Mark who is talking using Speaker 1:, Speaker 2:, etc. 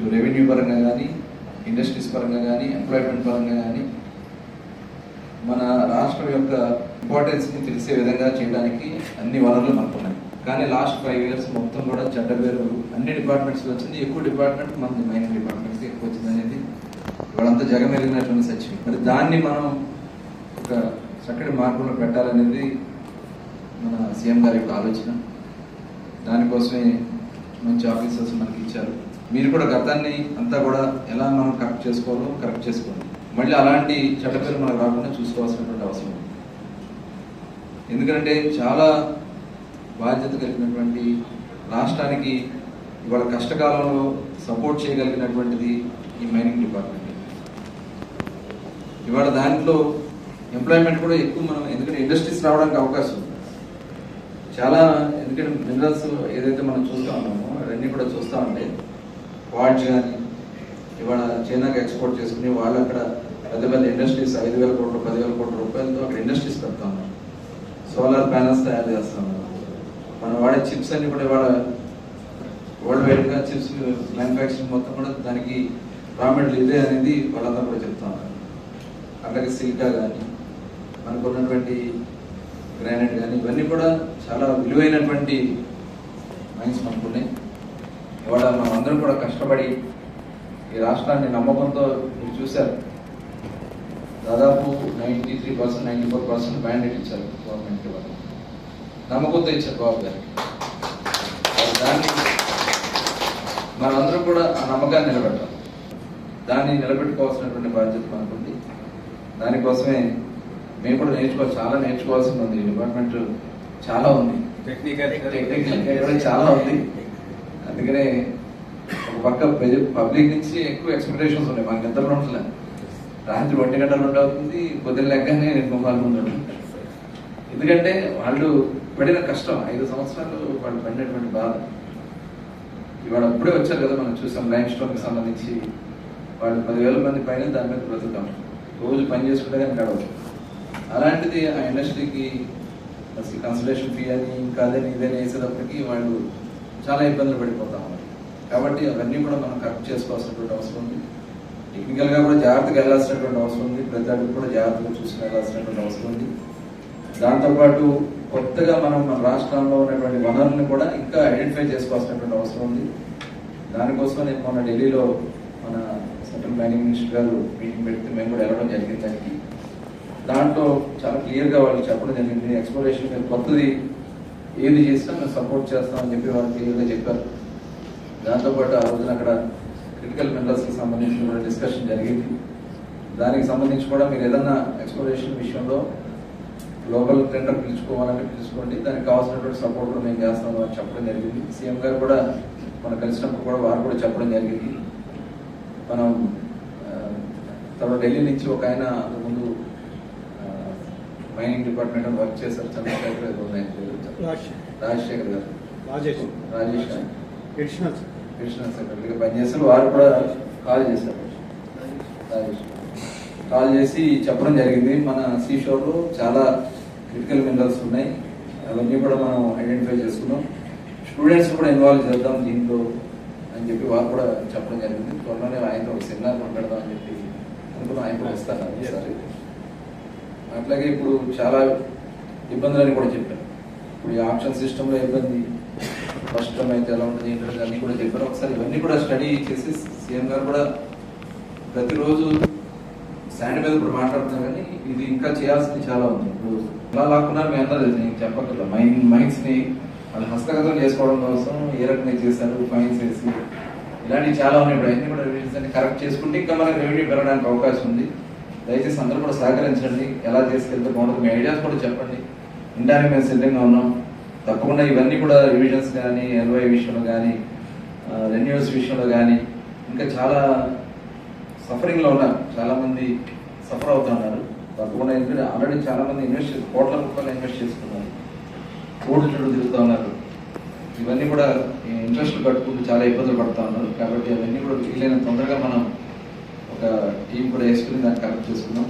Speaker 1: ఇటు రెవెన్యూ పరంగా కానీ ఇండస్ట్రీస్ పరంగా కానీ ఎంప్లాయ్మెంట్ పరంగా కానీ మన రాష్ట్రం యొక్క ఇంపార్టెన్స్ని తెలిసే విధంగా చేయడానికి అన్ని వనరులు మనకు ఉన్నాయి కానీ లాస్ట్ ఫైవ్ ఇయర్స్ మొత్తం కూడా చెడ్డ పేరు అన్ని డిపార్ట్మెంట్స్లో వచ్చింది. ఎక్కువ డిపార్ట్మెంట్ మన మైనింగ్ డిపార్ట్మెంట్స్ ఎక్కువ వచ్చింది అనేది ఇవాళంతా జగమెరిగినటువంటి సత్యం మరి దాన్ని మనం ఒక చక్కటి మార్గంలో పెట్టాలనేది మన సీఎం గారి యొక్క ఆలోచన. దానికోసమే మంచి ఆఫీసర్స్ మనకి ఇచ్చారు. మీరు కూడా గతాన్ని అంతా కూడా ఎలా మనం కరెక్ట్ చేసుకోవాలో కరెక్ట్ చేసుకోండి. మళ్ళీ అలాంటి చెడ్డ మనకు రాకుండా చూసుకోవాల్సినటువంటి అవసరం ఉంది. ఎందుకంటే చాలా బాధ్యత కలిగినటువంటి రాష్ట్రానికి ఇవాళ కష్టకాలంలో సపోర్ట్ చేయగలిగినటువంటిది ఈ మైనింగ్ డిపార్ట్మెంట్. ఇవాళ దాంట్లో ఎంప్లాయ్మెంట్ కూడా ఎక్కువ మనం ఎందుకంటే ఇండస్ట్రీస్ రావడానికి అవకాశం ఉంది. చాలా ఎందుకంటే మినరల్స్ ఏదైతే మనం చూస్తూ ఉన్నామో అవన్నీ కూడా చూస్తూ ఉంటే వాడ్స్ కానీ ఇవాళ చైనాకి ఎక్స్పోర్ట్ చేసుకుని వాళ్ళు అక్కడ పెద్ద పెద్ద ఇండస్ట్రీస్ ఐదు వేల కోట్లు పదివేల కోట్ల రూపాయలతో అక్కడ ఇండస్ట్రీస్ పెడతా ఉన్నారు సోలార్ ప్యానల్స్ తయారు చేస్తా. ఉన్నారు మనం వాడే చిప్స్ అన్ని కూడా ఇవాళ వరల్డ్ వైడ్గా చిప్స్ మ్యానుఫ్యాక్చరింగ్ మొత్తం కూడా దానికి రా మెటీరియల్ ఇదే అనేది వాళ్ళందరూ కూడా చెప్తా. ఉన్నారు అలాగే సిల్కా కానీ మనకు ఉన్నటువంటి గ్రానైట్ కానీ ఇవన్నీ కూడా చాలా విలువైనటువంటి మైన్స్ మనకున్నాయి ఇవాళ మనం అందరం కూడా కష్టపడి ఈ రాష్ట్రాన్ని నమ్మకంతో మీరు చూశారు. దాదాపు ninety three percent ninety four percent mandate ఇచ్చారు గవర్నమెంట్ వాళ్ళు నమ్మకంతో ఇచ్చారు బాబు గారికి. మరి దాన్ని మనందరం కూడా ఆ నమ్మకాన్ని నిలబెట్టాలి. దాన్ని నిలబెట్టుకోవాల్సినటువంటి బాధ్యత మనకుంది. దానికోసమే మేము కూడా నేర్చుకోవాలి. చాలా నేర్చుకోవాల్సింది ఉంది. డిపార్ట్మెంట్ చాలా ఉంది.
Speaker 2: టెక్నికల్
Speaker 1: టెక్నికల్ చాలా ఉంది. అందుకనే ఒక పక్క పబ్లిక్ నుంచి ఎక్కువ ఎక్స్పెక్టేషన్స్ ఉన్నాయి. మాకు నిద్ర ఉండలే రాత్రి ఒంటి గంటలు రెండు అవుతుంది పొద్దున్న లెక్కనే మొబైల్ ముందు ఎందుకంటే వాళ్ళు పడిన కష్టం ఐదు సంవత్సరాలు వాళ్ళు పడినటువంటి బాధ. ఇవాళ అప్పుడే వచ్చారు కదా మనం చూసాం లైన్ స్టోన్కి సంబంధించి. వాళ్ళు పదివేల మంది పైన దాని మీద బ్రతుకుతాం. రోజు పని చేసుకుంటే కానీ గడవదు అలాంటిది ఆ ఇండస్ట్రీకి అసలు కన్సల్టేషన్ ఫీ అని ఇంకా అదని ఇదని వేసేటప్పటికి వాళ్ళు చాలా ఇబ్బందులు పడిపోతా. ఉన్నాయి కాబట్టి అవన్నీ కూడా మనం కరెక్ట్ చేసుకోవాల్సినటువంటి అవసరం ఉంది. టెక్నికల్గా కూడా జాగ్రత్తగా వెళ్ళాల్సినటువంటి అవసరం ఉంది. ప్రతి అడుగు కూడా జాగ్రత్తగా చూసుకుని వెళ్ళాల్సినటువంటి అవసరం ఉంది. దాంతోపాటు కొత్తగా మనం మన రాష్ట్రంలో ఉన్నటువంటి వనరులను కూడా ఇంకా ఐడెంటిఫై చేసుకోవాల్సినటువంటి అవసరం ఉంది. దానికోసం నేను మొన్న ఢిల్లీలో మన సెంట్రల్ మైనింగ్ మినిస్టర్ గారు మీటింగ్ పెడితే మేము కూడా వెళ్ళడం జరిగింది దానికి. దాంట్లో చాలా క్లియర్గా వాళ్ళు చెప్పడం జరిగింది. ఎక్స్ప్లోరేషన్ కొత్తది ఏది చేసినా మేము సపోర్ట్ చేస్తామని చెప్పి వాళ్ళు క్లియర్గా చెప్పారు. దాంతోపాటు ఆ రోజున అక్కడ క్రిటికల్ మినరల్స్కి సంబంధించిన కూడా డిస్కషన్ జరిగింది. దానికి సంబంధించి కూడా మీరు ఏదన్నా ఎక్స్ప్లోరేషన్ విషయంలో గ్లోబల్ టెండర్ పిలుచుకోవాలంటే పిలుచుకోండి. దానికి కావాల్సినటువంటి సపోర్ట్ కూడా మేము చేస్తాము అని చెప్పడం జరిగింది. సీఎం గారు కూడా మనం కలిసినప్పుడు కూడా వారు కూడా చెప్పడం జరిగింది. మనం తర్వాత ఢిల్లీ నుంచి ఒక ఆయన ముందు మైనింగ్ డిపార్ట్మెంట్ వర్క్ చేశారు చంద్రశేఖర్ పేరు. రాజశేఖర్. గారు.
Speaker 3: రాజేష్.
Speaker 1: రాజేష్ గారు.
Speaker 3: ఎడిషనల్
Speaker 1: కృష్ణ సెక్రటరీగా పనిచేస్తారు వారు కూడా కాల్ చేశారు. రాజేష్. కాల్ చేసి చెప్పడం జరిగింది. మన సీషోర్లో చాలా క్రిటికల్ మినరల్స్ ఉన్నాయి. అవన్నీ కూడా మనం ఐడెంటిఫై చేసుకున్నాం. స్టూడెంట్స్ కూడా ఇన్వాల్వ్ చేద్దాం దీంట్లో అని చెప్పి వారు కూడా చెప్పడం జరిగింది. త్వరలోనే ఆయనతో ఒక సెమినార్ మాట్లాడదాం అని చెప్పి అనుకున్నాం. ఆయన కూడా వస్తారు అట్లాగే ఇప్పుడు చాలా ఇబ్బందులని కూడా చెప్పారు. ఇప్పుడు ఈ ఆప్షన్ సిస్టంలో ఇబ్బంది కష్టం అయితే ఎలా ఉంటుంది ఏంటంటే అన్ని కూడా చెప్పారు. ఒకసారి ఇవన్నీ కూడా స్టడీ చేసి సీఎం గారు కూడా ప్రతిరోజు శాండ్ మీద ఇప్పుడు మాట్లాడుతున్నారు కానీ ఇది ఇంకా చేయాల్సింది చాలా ఉంది. ఇప్పుడు ఎలా లాక్కున్నారు మీ అందరూ నేను చెప్పగల మైన్ మైన్స్ని వాళ్ళు హస్తగతం చేసుకోవడం కోసం ఏ రకంగా చేశారు ఫైన్స్ వేసి ఇలాంటివి చాలా ఉన్నాయి. ఇప్పుడు అన్ని కూడా రెవెన్యూస్ అన్ని కరెక్ట్ చేసుకుంటే ఇంకా మనకి రెవెన్యూ పెరగడానికి అవకాశం ఉంది. దయచేసి అందరూ కూడా సహకరించండి. ఎలా తీసుకెళ్తే బాగుంటుంది? మీ ఐడియాస్ కూడా చెప్పండి. ఇంటానికి మేము సిద్ధంగా ఉన్నాం. తప్పకుండా ఇవన్నీ కూడా రివిజన్స్ కానీ ఎల్వై విషయంలో కానీ రెన్యూస్ విషయంలో కానీ ఇంకా చాలా సఫరింగ్లో ఉన్నారు చాలామంది సఫర్ అవుతున్నారు తప్పకుండా ఎందుకంటే ఆల్రెడీ చాలామంది ఇన్వెస్ట్ చేసి కోట్ల రూపాయలు ఇన్వెస్ట్ చేసుకున్నారు. కోట్లు చుట్టూ తిరుగుతూ ఉన్నారు. ఇవన్నీ కూడా ఇంట్రెస్ట్ కట్టుకుంటూ చాలా ఇబ్బందులు పడుతూ ఉన్నారు. కాబట్టి అవన్నీ కూడా వీలైన తొందరగా మనం టీం కూడా వేసుకుని దాన్ని కరెక్ట్ చేసుకున్నాం.